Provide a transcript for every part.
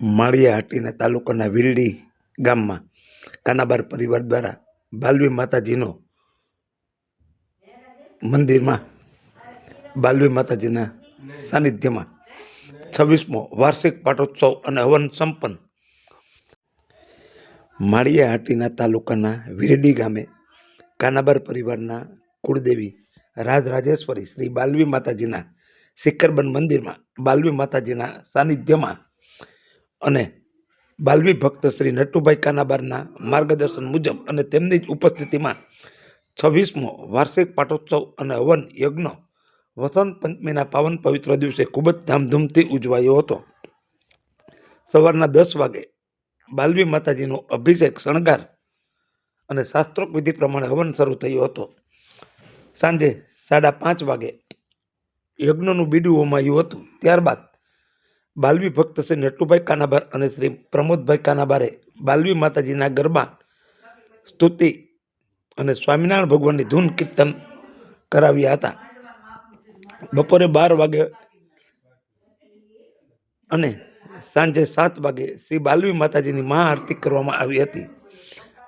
માળિયા હાટીના તાલુકાના વિરડી ગામમાં કાનાબાર પરિવાર દ્વારા બાલવી માતાજીનો મંદિરમાં બાલવી માતાજીના સાનિધ્યમાં છવ્વીસમો વાર્ષિક પાટોત્સવ અને હવન સંપન્ન માળિયા હાટીના તાલુકાના વિરડી ગામે કાનાબાર પરિવારના કુળદેવી રાજરાજેશ્વરી શ્રી બાલવી માતાજીના શિખરબન મંદિરમાં બાલવી માતાજીના સાનિધ્યમાં અને બાલવી ભક્ત શ્રી નટુભાઈ કાનાબારના માર્ગદર્શન મુજબ અને તેમની જ ઉપસ્થિતિમાં છવ્વીસમો વાર્ષિક પાટોત્સવ અને હવન યજ્ઞ વસંત પંચમીના પાવન પવિત્ર દિવસે ખૂબ જ ધામધૂમથી ઉજવાયો હતો. સવારના દસ વાગે બાલવી માતાજીનો અભિષેક, શણગાર અને શાસ્ત્રોક વિધિ પ્રમાણે હવન શરૂ થયો હતો. સાંજે સાડા પાંચ વાગે યજ્ઞનું બીડું હોમાયું હતું. ત્યારબાદ બાલવી ભક્ત શ્રી નટુભાઈ કાનાબાર અને શ્રી પ્રમોદભાઈ કાનાબારે બાલવી માતાજીના ગરબા, સ્તુતિ અને સ્વામિનારાયણ ભગવાનની ધૂન કીર્તન કરાવ્યા હતા. બપોરે બાર વાગે અને સાંજે સાત વાગે શ્રી બાલવી માતાજીની મહાઆરતી કરવામાં આવી હતી.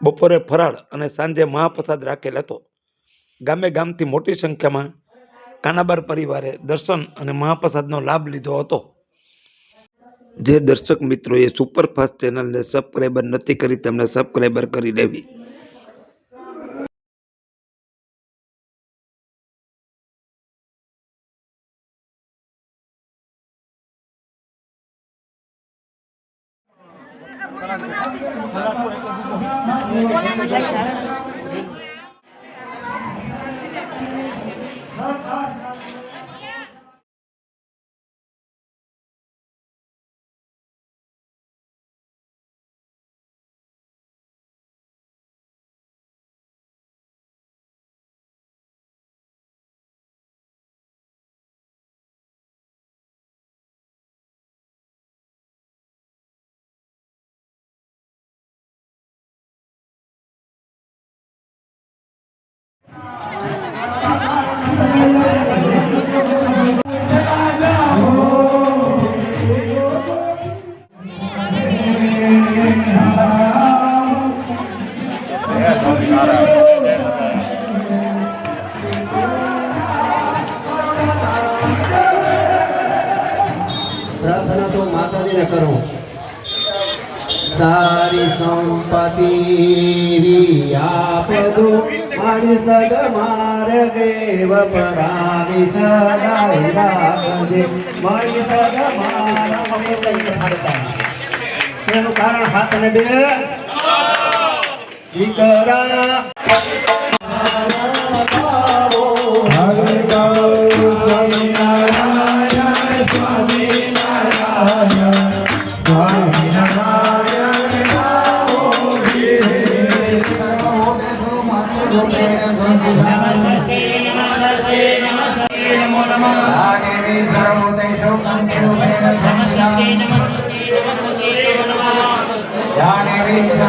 બપોરે ફરાળ અને સાંજે મહાપ્રસાદ રાખેલ હતો. ગામે ગામથી મોટી સંખ્યામાં કાનાબાર પરિવારે દર્શન અને મહાપ્રસાદનો લાભ લીધો હતો. જે દર્શક મિત્રોએ સુપરફાસ્ટ ચેનલને સબસ્ક્રાઈબર નથી કરી તેમને સબસ્ક્રાઈબર કરી લેવી. પ્રાર્થના તો માતાજીને કરો. સારી સંપત્તિ આપદો મારી સદ માર્ગે વપરાવી સદાય રાખજે. મારી સદ માર્ગે એનું કારણ હાથને બે. દીકરા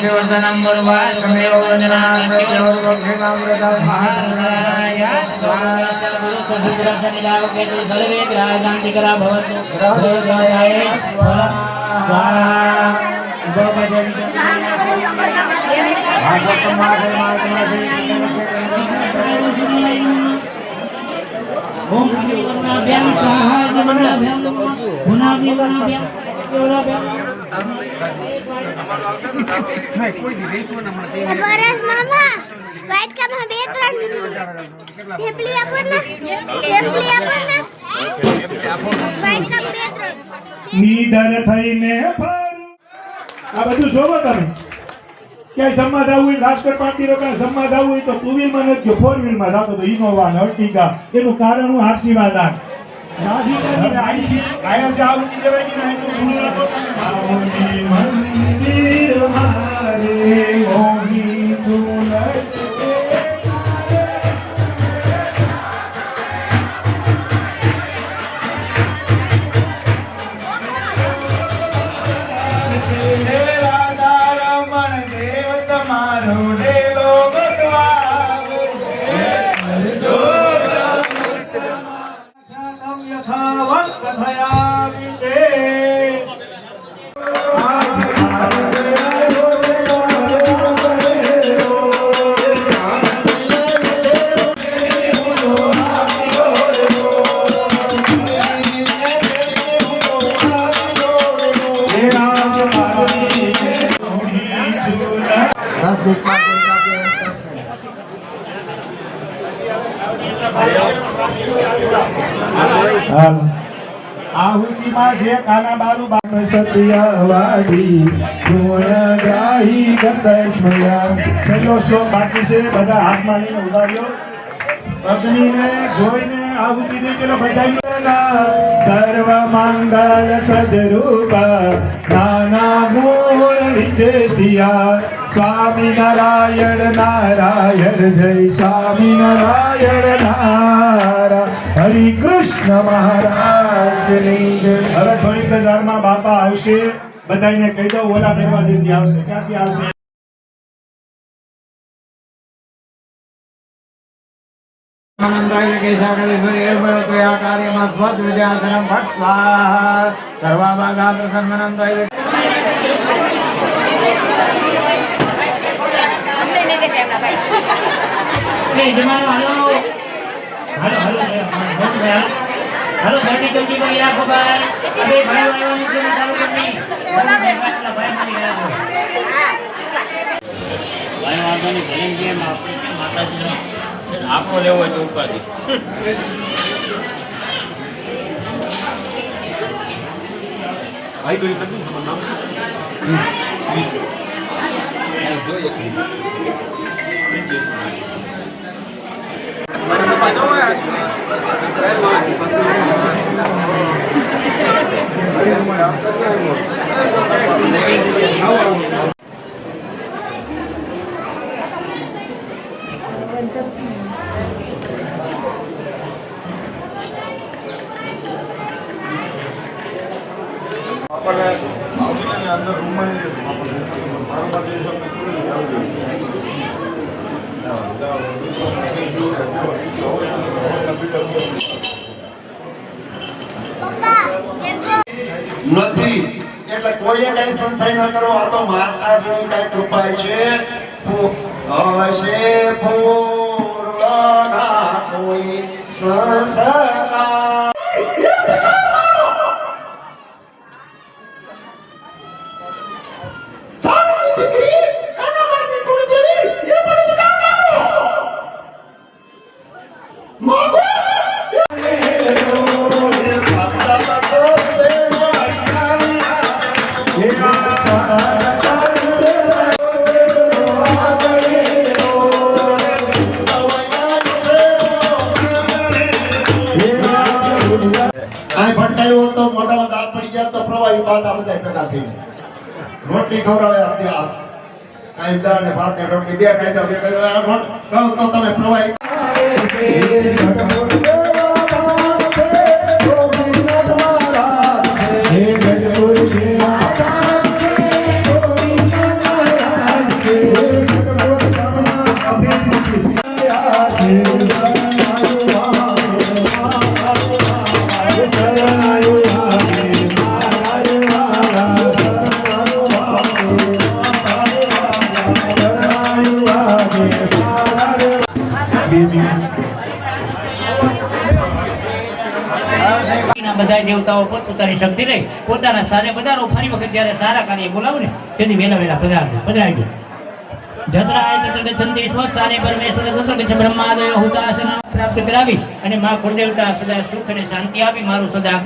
सुवर्धनं गुरुवासमेव सर्वे ग्राजान्तिकरा भवतु ग्रहोदयाय ओम गुणाभ्याम स्वाहा गुणाभ्याम गुणाभ्याम બરસ મામા વાઈટ કપમાં બે ત્રણ થેપલી આપો ને. થેપલી આપો ને. વાઈટ કપ બે ત્રણ. નીડર થઈને આ બધું જોવો તમે. ક્યાંય જમવા જવું હોય રાજકોટ પાંચથી રોકાણ જવું હોય તો ટુ વ્હીલમાં નથી ફોર વ્હીલમાં જતો તો ઇનોવા ને એનું કારણ હું આરસીવાદ આ આયા છે આવું નહીં કહેવાય કે ના, એટલું ઘણું રાખો તમે. આવતી આહુતિમાં છે કાના બાલુ બાપ સત્યવાદી ગુણ ગાઈ ગતસ્મયા છેલ્લો શ્લોક બાકી છે. બધા હાથમાં લઈને ઉડાવ્યો પત્નીને જોઈને સર્વ મંગલ સદરૂપ નાના મૂળ વિચેષ્ટિયા સ્વામી નારાયણ નારાયણ જય સ્વામી નારાયણ. નારા હરિ કૃષ્ણ મહારાજની હવે થોડીક વારમાં બાપા આવશે. બધાને કહી દઉં, ઓલા દરવાજેથી આવશે. ક્યાંથી આવશે? આનંદાય કેશાકરી સૂર્ય કાર્યમાં સ્વત વિદ્યાસનમ ભટ સ્વાહા સર્વાભાગા પ્રસન્નનંદાય એ જમાનો હાલો હાલો હાલો હાલો હાલો હાલો ઘરની ચૌકી પર રાખો ભાઈ અરે ભાઈ આવવાની છે ને ચાલુ કરી ભાઈ ભાઈ આપણે લેવો હોય તો ઉપાધિ. ભાઈ બારોબાર જે છે આપણે ખુલ્લું જ આવવું પપ્પા દેખો નથી એટલે કોઈએ કઈ સંશય ન કરવો આ તો માતાજીની કઈ કૃપા છે પૂ- હશે પૂર્વના કોઈ સંસ્કાર તો મોઢામાં દાંત પડી ગયા તો પ્રવાહી પાતા બધા ભેગા થઈને રોટલી ખવડાવે આપણે આ કાયદા અને ને રોટલી બે કાયદા બે. આ કહું તો તમે પ્રવાહી. બાકીના બધા દેવતાઓ પોતપોતાની શક્તિ લઈ પોતાના સારે પધારો. ફરી વખત જ્યારે સારા કાર્ય બોલાવું ને તેથી વહેલા વહેલા પધારજો. પધારજો જત્રાય તત્ર ગચ્છન્તિ સ્વસ્થાને પરમેશ્વર તત્ર ગચ્છ બ્રહ્માદયો હુતાસન પ્રાપ્ત કરાવી અને મા કુળદેવતા સદા સુખ અને શાંતિ આપી મારું સદા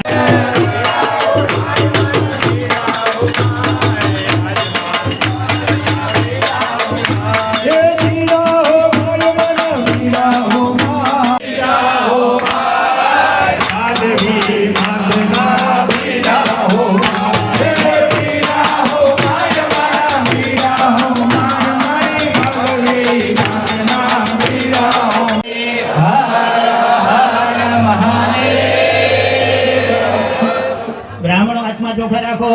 રાખો.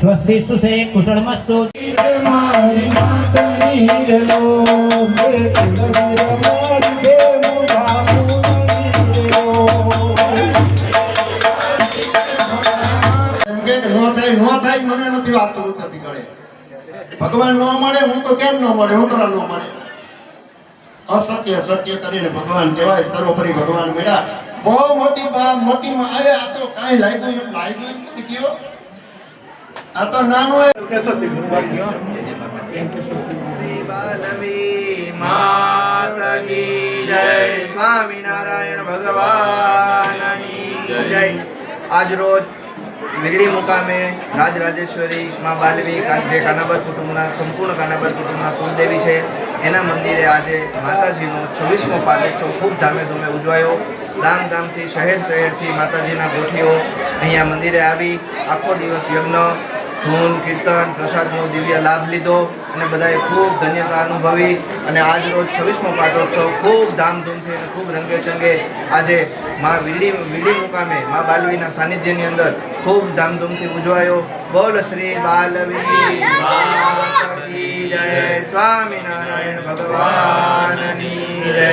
સ્વસ્તિ સુસે કુશળમસ્તુ મારી માતની રેલો હે કુલવીર મારી હે મુગા પૂરી રેલો એમ કે નો થાય મને નથી વાત ઉતરતી ગળે ભગવાન ન મળે, હું તો કેમ ન મળે, હું તરા ન મળે? અસત્ય, સત્ય કરીને ભગવાન કહેવાય, સર્વોપરી ભગવાન મેળા બહુ મોટી બા- મોટી માં- અરે આ તો કાંઈ લાગ્યું એમ લાગ્યું એમ નથી કયો. આ તો નાનું સ્વામિનારાયણ ભગવાનની જય. આજ રોજ વીરડી મુકામે રાજરાજેશ્વરી માં બાલવી જે કાનાબર કુટુંબના સંપૂર્ણ કાનાબર કુટુંબના કુળદેવી છે એના મંદિરે આજે માતાજીનો છવ્વીસમો પાટોત્સવ ખૂબ ધામે ધૂમે ઉજવાયો. ગામ ગામથી શહેર શહેરથી માતાજીના ગોઠીઓ અહીંયા મંદિરે આવી. આખો દિવસ યજ્ઞ, ધૂન, કીર્તન, પ્રસાદનો દિવ્ય લાભ લીધો અને બધાએ ખૂબ ધન્યતા અનુભવી. અને આજ રોજ છવ્વીસમો પાટોત્સવ ખૂબ ધામધૂમથી અને ખૂબ રંગે ચંગે આજે મા વીડી વીડી મુકામે, મા બાલવીના સાનિધ્યની અંદર ખૂબ ધામધૂમથી ઉજવાયો. બોલ શ્રી બાલવી જય, સ્વામિનારાયણ ભગવાનની જય.